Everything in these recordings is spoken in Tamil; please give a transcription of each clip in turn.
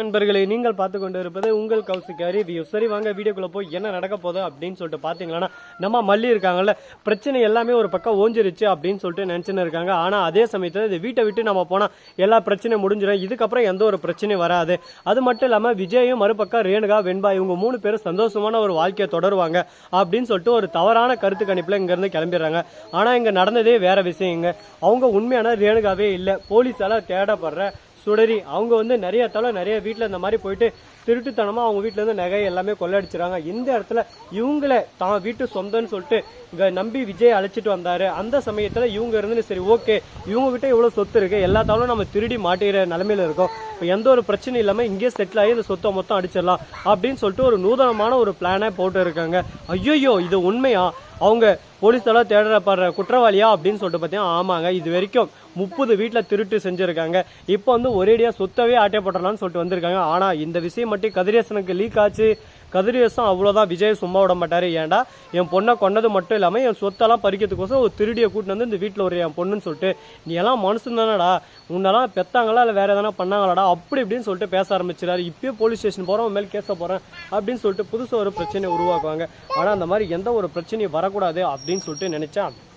நண்பர்களே நீங்கள் பார்த்து கொண்டு இருப்பது உங்கள் கௌசிக்காரி வியூ. சரி வாங்க வீடியோக்குள்ளே போய் என்ன நடக்க போகுது அப்படின்னு சொல்லிட்டு பார்த்தீங்கன்னா நம்ம மல்லி இருக்காங்கல்ல பிரச்சனை எல்லாமே ஒரு பக்கம் ஓஞ்சிருச்சு அப்படின்னு சொல்லிட்டு நினச்சின்னு இருக்காங்க ஆனால் அதே சமயத்தில் இது வீட்டை விட்டு நம்ம போனால் எல்லா பிரச்சனையும் முடிஞ்சிடும் இதுக்கப்புறம் எந்த ஒரு பிரச்சனையும் வராது. அது மட்டும் இல்லாமல் விஜயும் மறுபக்கம் ரேணுகா வெண்பா இவங்க மூணு பேரும் சந்தோஷமான ஒரு வாழ்க்கையை தொடருவாங்க அப்படின்னு சொல்லிட்டு ஒரு தவறான கருத்து கணிப்பில் இங்கேருந்து கிளம்பிடுறாங்க. ஆனால் இங்கே நடந்ததே வேற இங்கே அவங்க உண்மையான ரேணுகாவே இல்லை. போலீஸால தேடப்படுற சுடரி. அவங்க வந்து நிறைய தலை நிறைய வீட்டில் இந்த மாதிரி போயிட்டு திருட்டுத்தனமாக அவங்க வீட்டில் இருந்து நகை எல்லாமே கொள்ளடிச்சிறாங்க. இந்த இடத்துல இவங்கள தான் வீட்டு சொந்தம்னு சொல்லிட்டு இங்கே நம்பி விஜய் அழைச்சிட்டு வந்தார். அந்த சமயத்தில் இவங்க இருந்து சரி ஓகே இவங்க கிட்ட இவ்வளோ சொத்து இருக்குது எல்லாத்தாலும் நம்ம திருடி மாட்டேங்கிற நிலமையில இருக்கோம். எந்த ஒரு பிரச்சனையும் இல்லாமல் இங்கேயே செட்டில் ஆகி இந்த சொத்தை மொத்தம் அடிச்சிடலாம் அப்படின்னு சொல்லிட்டு ஒரு நூதனமான ஒரு பிளானை போட்டு இருக்காங்க ஐயோயோ இது உண்மையா? அவங்க போலீஸால தேடப்படுற குற்றவாளியா அப்படின்னு சொல்லிட்டு பார்த்தீங்கன்னா ஆமாங்க. இது வரைக்கும் முப்பது வீட்டில் திருட்டு செஞ்சுருக்காங்க. இப்போ வந்து ஒரேடியாக சொத்தவே ஆட்டைப்படலாம்னு சொல்லிட்டு வந்திருக்காங்க. ஆனால் இந்த விஷயம் மட்டும் கதிரேசனுக்கு லீக் ஆச்சு. கதிரேசன் அவ்வளோதான் விஜய் சும்மா விட மாட்டாரு. ஏன்டா? என் பொண்ணை கொண்டது மட்டும் இல்லாமல் என் சொத்தெல்லாம் பறிக்கிறதுக்கோசம் ஒரு திருடியை கூட்டின்னு வந்து இந்த வீட்டில் ஒரு என் பொண்ணுன்னு சொல்லிட்டு நீ எல்லாம் மனுஷன் தானடா? உன்னெல்லாம் பெத்தாங்களா இல்லை வேற எதனா பண்ணாங்களாடா? அப்படி இப்படின்னு சொல்லிட்டு பேச ஆரம்பிச்சிடாரு இப்பயே போலீஸ் ஸ்டேஷன் போகிறோம் மேல் கேச போகிறேன் அப்படின்னு சொல்லிட்டு புதுசாக ஒரு பிரச்சனையை உருவாக்குவாங்க. ஆனால் அந்த மாதிரி எந்த ஒரு பிரச்சனையும் வரக்கூடாது அப்படின்னு சொல்லிட்டு நினச்சேன்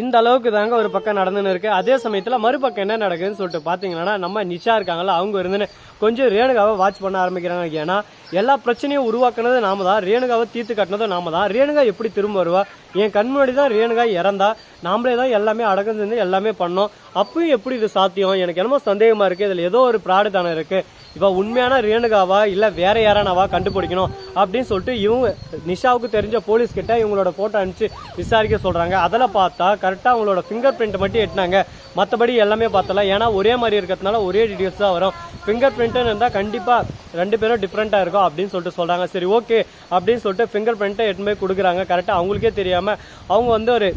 இந்த அளவுக்கு தாங்க ஒரு பக்கம் நடந்துன்னு இருக்கு. அதே சமயத்துல மறுபக்கம் என்ன நடக்குதுன்னு சொல்லிட்டு பாத்தீங்கன்னா நம்ம நிஷா இருக்காங்களா அவங்க இருந்துன்னு கொஞ்சம் ரேணுகாவை வாட்ச் பண்ண ஆரம்பிக்கிறாங்க. ஏன்னா எல்லா பிரச்சனையும் உருவாக்குனது நாம தான். ரேணுகாவை தீர்த்து கட்டினதும் நாம தான். ரேணுகா எப்படி திரும்ப வருவா? என் கண் முன்னாடி தான் ரேணுகா இறந்தா. நாமளே தான் எல்லாமே அடக்கம் செஞ்சு எல்லாமே பண்ணோம். அப்பயும் எப்படி இது சாத்தியம்? எனக்கு என்னமோ சந்தேகமா இருக்கு. இதுல ஏதோ ஒரு பிராடு தானே இருக்கு. இவ உண்மையான ரேணுகாவா இல்லை வேற யாரானவா கண்டுபிடிக்கணும் அப்படின்னு சொல்லிட்டு இவங்க நிஷாவுக்கு தெரிஞ்ச போலீஸ் கிட்ட இவங்களோட போட்டோ அனுப்பிச்சு விசாரிக்க சொல்றாங்க. அதில் பார்த்தா கரெக்டாக அவங்களோட ஃபிங்கர் பிரிண்ட் மட்டும் எட்டினாங்க. மற்றபடி எல்லாமே பார்த்தல. ஏன்னா ஒரே மாதிரி இருக்கிறதுனால ஒரே டீடைல்ஸ் தான் வரும். ஃபிங்கர் பிரிண்ட்டுன்னு இருந்தால் கண்டிப்பாக ரெண்டு பேரும் டிஃப்ரெண்ட்டாக இருக்கும் அப்படின்னு சொல்லிட்டு சொல்கிறாங்க சரி ஓகே அப்படின்னு சொல்லிட்டு ஃபிங்கர் பிரிண்ட்டை எட்டு போய் கொடுக்குறாங்க. கரெக்டாக அவங்களுக்கே தெரியாமல் அவங்க வந்து ஒரு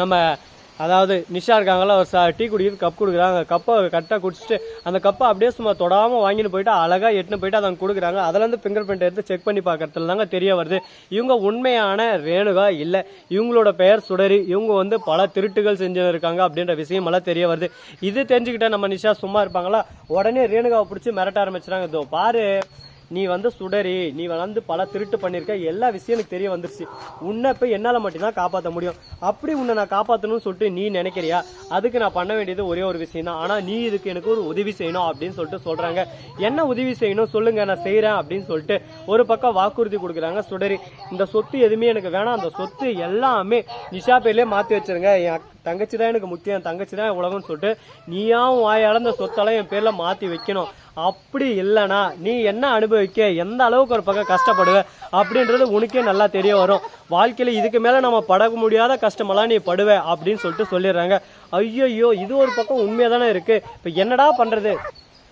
நம்ம அதாவது நிஷா இருக்காங்களா ஒரு டீ குடிக்கிறது கப் கொடுக்குறாங்க. கப்பை கரெக்டாக குடிச்சிட்டு அந்த கப்பை அப்படியே சும்மா தொடாமல் வாங்கிட்டு போயிட்டு அழகாக எட்டுன்னு போயிட்டு அதை கொடுக்குறாங்க. அதுலேருந்து ஃபிங்கர் பிரிண்ட் எடுத்து செக் பண்ணி பார்க்கறதுல தாங்க தெரிய வருது. இவங்க உண்மையான ரேணுகா இல்லை. இவங்களோட பெயர் சுடரி. இவங்க வந்து பல திருட்டுகள் செஞ்சு இருக்காங்க அப்படின்ற விஷயம் எல்லாம் தெரிய வருது. இது தெரிஞ்சுக்கிட்ட நம்ம நிஷா சும்மா இருப்பாங்களா? உடனே ரேணுகாவை பிடிச்சி மிரட்ட ஆரம்பிச்சிட்டாங்க இதோ பாரு நீ வந்து சுடரி நீ வளர்ந்து பல திருட்டு பண்ணியிருக்க எல்லா விஷயம் எனக்கு தெரிய வந்துருச்சு. உன்னை இப்போ என்னால் மட்டும்தான் காப்பாற்ற முடியும். அப்படி உன்னை நான் காப்பாற்றணும்னு சொல்லிட்டு நீ நினைக்கிறியா? அதுக்கு நான் பண்ண வேண்டியது ஒரே ஒரு விஷயம் தான் ஆனால் நீ இதுக்கு எனக்கு ஒரு உதவி செய்யணும் அப்படின்னு சொல்லிட்டு சொல்கிறாங்க என்ன உதவி செய்யணும் சொல்லுங்க நான் செய்கிறேன் அப்படின்னு சொல்லிட்டு ஒரு பக்கம் வாக்குறுதி கொடுக்குறாங்க சுடரி இந்த சொத்து எதுவுமே எனக்கு வேணாம். அந்த சொத்து எல்லாமே நிஷா பேர்லேயே மாற்றி வச்சிருங்க. என் தங்கச்சி தான் எனக்கு முக்கியம் தங்கச்சி தான் உலகம்னு சொல்லிட்டு நீயாவும் வாயால இந்த சொத்தெல்லாம் என் பேரில் மாற்றி வைக்கணும். அப்படி இல்லைனா நீ என்ன அனுபவிக்க எந்த அளவுக்கு ஒரு பக்கம் கஷ்டப்படுவ அப்படின்றது உனக்கே நல்லா தெரிய வரும். வாழ்க்கையில் இதுக்கு மேலே நம்ம பட முடியாத கஷ்டமெல்லாம் நீ படுவ அப்படின்னு சொல்லிட்டு சொல்லிடுறாங்க. ஐயோ இது ஒரு பக்கம் உண்மையாக தானே இருக்குது இப்போ என்னடா பண்ணுறது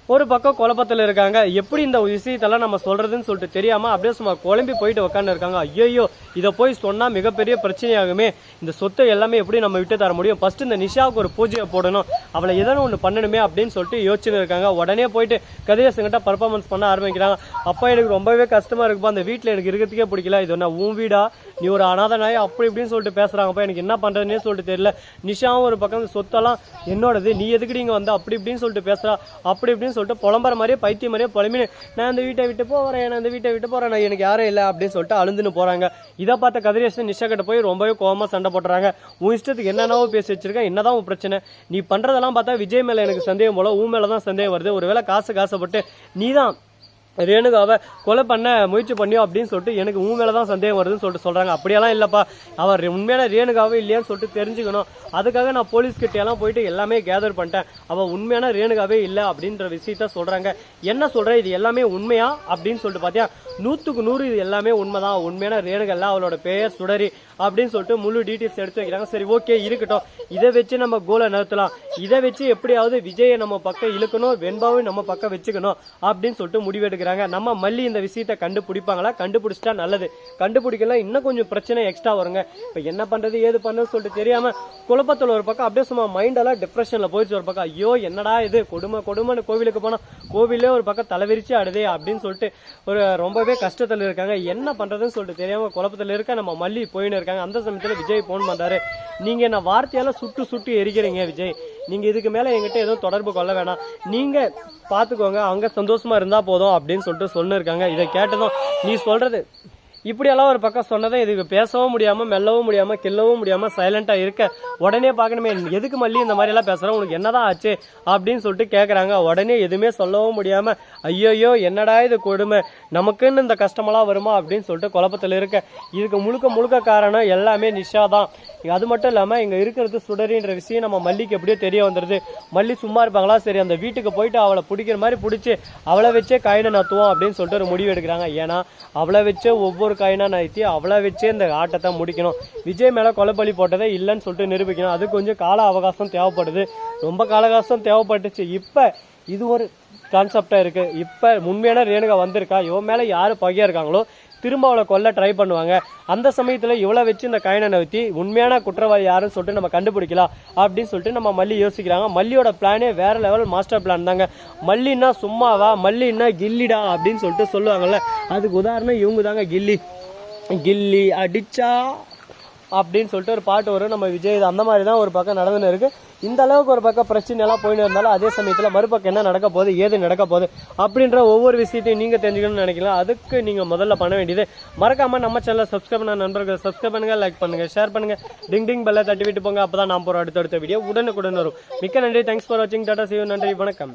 ஒரு பக்கம் குழப்பத்தில் இருக்காங்க. எப்படி இந்த விஷயத்தெல்லாம் நம்ம சொல்றதுன்னு சொல்லிட்டு தெரியாம அப்படியே சும்மா குழம்பி போயிட்டு உக்காந்து இருக்காங்க. ஐயோ இதை போய் சொன்னா மிகப்பெரிய பிரச்சனையாகுமே. இந்த சொத்தை எல்லாமே எப்படி நம்ம விட்டு தர முடியும்? ஃபர்ஸ்ட் இந்த நிஷாவுக்கு ஒரு பூஜையை போடணும். அவளை எதனா ஒன்று பண்ணணுமே அப்படின்னு சொல்லிட்டு யோசிச்சுன்னு இருக்காங்க. உடனே போயிட்டு கதிரேசங்கிட்ட பர்ஃபார்மன்ஸ் பண்ண ஆரம்பிக்கிறாங்க. அப்பா எனக்கு ரொம்பவே கஷ்டமா இருக்குப்பா. அந்த வீட்டில் எனக்கு இருக்கிறதுக்கே பிடிக்கல. இது என்ன உன் வீடா? நீ ஒரு அனாதனாய் அப்படி இப்படின்னு சொல்லிட்டு பேசுறாங்கப்பா. எனக்கு என்ன பண்றதுன்னே சொல்லிட்டு தெரியல. நிஷாவும் ஒரு பக்கம் சொத்தெல்லாம் என்னோடது. நீ எதுக்கு இங்க வந்து அப்படி இப்படின்னு சொல்லிட்டு பேசுறா. அப்படி இப்படின்னு சொல்லிட்டு புலம்புற மாதிரியே பைத்தியம் மாதிரியே புலம்பின்னு நான் இந்த வீட்டை விட்டு போறேன் நான் இந்த வீட்டை விட்டு போறேன் நான் எனக்கு யாரும் இல்லை அப்படின்னு சொல்லிட்டு அழுந்துன்னு போறாங்க. இதை பார்த்த கதிரேசன் நிஷா போய் ரொம்பவே கோவமா சண்டை போடுறாங்க உன் இஷ்டத்துக்கு என்னென்னவோ பேசி வச்சிருக்க என்னதான் உன் பிரச்சனை? நீ பண்றதெல்லாம் பார்த்தா விஜய் மேலே எனக்கு சந்தேகம் போல உன் மேலே தான் சந்தேகம் வருது. ஒருவேளை காசு காசப்பட்டு நீதான் ரேணுகாவை கொலை பண்ண முயற்சி பண்ணியோ அப்படின்னு சொல்லிட்டு எனக்கு உன் மேலே தான் சந்தேகம் வருதுன்னு சொல்லிட்டு சொல்கிறாங்க அப்படியெல்லாம் இல்லைப்பா. அவர் உண்மையான ரேணுகாவே இல்லையான்னு சொல்லிட்டு தெரிஞ்சுக்கணும். அதுக்காக நான் போலீஸ்கிட்டையெல்லாம் போயிட்டு எல்லாமே கேதர் பண்ணிட்டேன். அவள் உண்மையான ரேணுகாவே இல்லை அப்படின்ற விஷயத்த சொல்கிறாங்க என்ன சொல்கிறேன் இது எல்லாமே உண்மையா? அப்படின்னு சொல்லிட்டு பார்த்தியா நூற்றுக்கு நூறு இது எல்லாமே உண்மைதான். உண்மையான ரேடுகள்லாம் அவளோட பெயர் சுடரி அப்படின்னு சொல்லிட்டு முழு டீட்டெயில்ஸ் எடுத்து வைக்கிறாங்க. சரி ஓகே இருக்கட்டும். இதை வச்சு நம்ம கோலை நிறுத்தலாம். இதை வச்சு எப்படியாவது விஜயை நம்ம பக்கம் இழுக்கணும் வெண்பாவும் நம்ம பக்கம் வச்சுக்கணும் அப்படின்னு சொல்லிட்டு முடிவெடுக்கிறாங்க. நம்ம மல்லி இந்த விஷயத்தை கண்டுபிடிப்பாங்களா? கண்டுபிடிச்சிட்டா நல்லது. கண்டுபிடிக்கலாம் இன்னும் கொஞ்சம் பிரச்சனை எக்ஸ்ட்ரா வருங்க. இப்போ என்ன பண்ணுறது ஏது பண்ணுறது சொல்லிட்டு தெரியாமல் குழப்பத்தில் ஒரு பக்கம் அப்படியே சும்மா மைண்டெல்லாம் டிப்ரெஷனில் போயிடுச்சு ஒரு பக்கம். ஐயோ என்னடா இது? கொடுமை கொடுமைன்னு கோவிலுக்கு போனால் கோவிலே ஒரு பக்கம் தலைவிரிச்சு ஆடுதே அப்படின்னு சொல்லிட்டு ஒரு ரொம்பவே கஷ்டத்துல இருக்காங்க. என்ன பண்றதுன்னு சொல்லிட்டு தெரியாம குழப்பத்துல இருக்க நம்ம மல்லி போயின்னு இருக்காங்க. அந்த சமயத்துல விஜய் போன் பண்றாரு. நீங்க என்ன வார்த்தையால சுட்டு சுட்டு எரிக்கிறீங்க விஜய்? நீங்க இதுக்கு மேல எங்கிட்ட எதுவும் தொடர்பு கொள்ள வேணாம். நீங்க பாத்துக்கோங்க. அங்கே சந்தோஷமா இருந்தா போதும் அப்படின்னு சொல்லிட்டு சொல்லிருக்காங்க. இதை கேட்டதும் நீ சொல்றது இப்படியெல்லாம் ஒரு பக்கம் சொன்னதை இதுக்கு பேசவும் முடியாம மெல்லவும் முடியாம கில்லவும் முடியாம சைலண்டா இருக்க உடனே பார்க்கணுமே எதுக்கு மல்லி இந்த மாதிரி எல்லாம் பேசுற உனக்கு என்னதான் ஆச்சு? அப்படின்னு சொல்லிட்டு கேட்குறாங்க உடனே எதுவுமே சொல்லவும் முடியாம ஐயோயோ என்னடா இது கொடுமை? நமக்குன்னு இந்த கஷ்டமெல்லாம் வருமா? அப்படின்னு சொல்லிட்டு குழப்பத்தில் இருக்க. இதுக்கு முழுக்க முழுக்க காரணம் எல்லாமே நிஷா தான். அது மட்டும் இல்லாமல் இங்கே இருக்கிறது சுடரின்ற விஷயம் நம்ம மல்லிக்கு எப்படியோ தெரிய வந்துடுது மல்லி சும்மா இருப்பாங்களா? சரி அந்த வீட்டுக்கு போயிட்டு அவளை பிடிக்கிற மாதிரி பிடிச்சி அவளை வச்சே காயினை நத்துவோம் அப்படின்னு சொல்லிட்டு ஒரு முடிவு எடுக்கிறாங்க. ஏன்னா அவளை வச்சே ஒவ்வொரு காயினா நத்தி அவளை வச்சே இந்த ஆட்டத்தை முடிக்கணும். விஜய் மேல கொலைப்பலி போட்டதே இல்லைன்னு சொல்லிட்டு நிரூபிக்கணும். அது கொஞ்சம் கால அவகாசம் தேவைப்படுது. ரொம்ப கால அவகாசம் தேவைப்பட்டுச்சு. இப்ப இது ஒரு கான்செப்டாக இருக்கு. இப்ப உண்மையான ரேணுகா வந்திருக்கா. இவன் மேல யாரு பகையாக இருக்காங்களோ திரும்ப அவளை கொல்ல ட்ரை பண்ணுவாங்க. அந்த சமயத்தில் இவ்வளோ வச்சு இந்த காயினை நவுத்தி உண்மையான குற்றவாளி யாருன்னு சொல்லிட்டு நம்ம கண்டுபிடிக்கலாம் அப்படின்னு சொல்லிட்டு நம்ம மல்லி யோசிக்கிறாங்க. மல்லியோட பிளானே வேற லெவல் மாஸ்டர் பிளான் தாங்க. மல்லின்னா சும்மாவா? மல்லின்னா கில்லிடா அப்படின்னு சொல்லிட்டு சொல்லுவாங்கல்ல. அதுக்கு உதாரணம் இவங்க தாங்க கில்லி. கில்லி அடிச்சா அப்படின்னு சொல்லிட்டு ஒரு பாட்டு வரும். நம்ம விஜய் இது அந்த மாதிரி தான் ஒரு பக்கம் நடந்துன்னு இருக்கு. இந்த அளவுக்கு ஒரு பக்கம் பிரச்சனை எல்லாம் போயின்னு இருந்தாலும் அதே சமயத்தில் மறுபக்கம் என்ன நடக்க போகுது ஏது நடக்க போகுது அப்படின்ற ஒவ்வொரு விஷயத்தையும் நீங்க தெரிஞ்சுக்கணும்னு நினைக்கலாம். அதுக்கு நீங்க முதல்ல பண்ண வேண்டியது மறக்காம நம்ம சேனலை சப்ஸ்கிரைப் பண்ண நண்பர்கள் சப்ஸ்கிரைப் பண்ணுங்க லைக் பண்ணுங்க ஷேர் பண்ணுங்க. டிங் டிங் பெல்ல தட்டி விட்டு போங்க. அப்பதான் நான் போற அடுத்தடுத்த வீடியோ உடனுக்குடன் வரும். மிக்க நன்றி. தேங்க்ஸ் ஃபார் வாட்சிங் டாடா சிவன் நன்றி. வணக்கம்.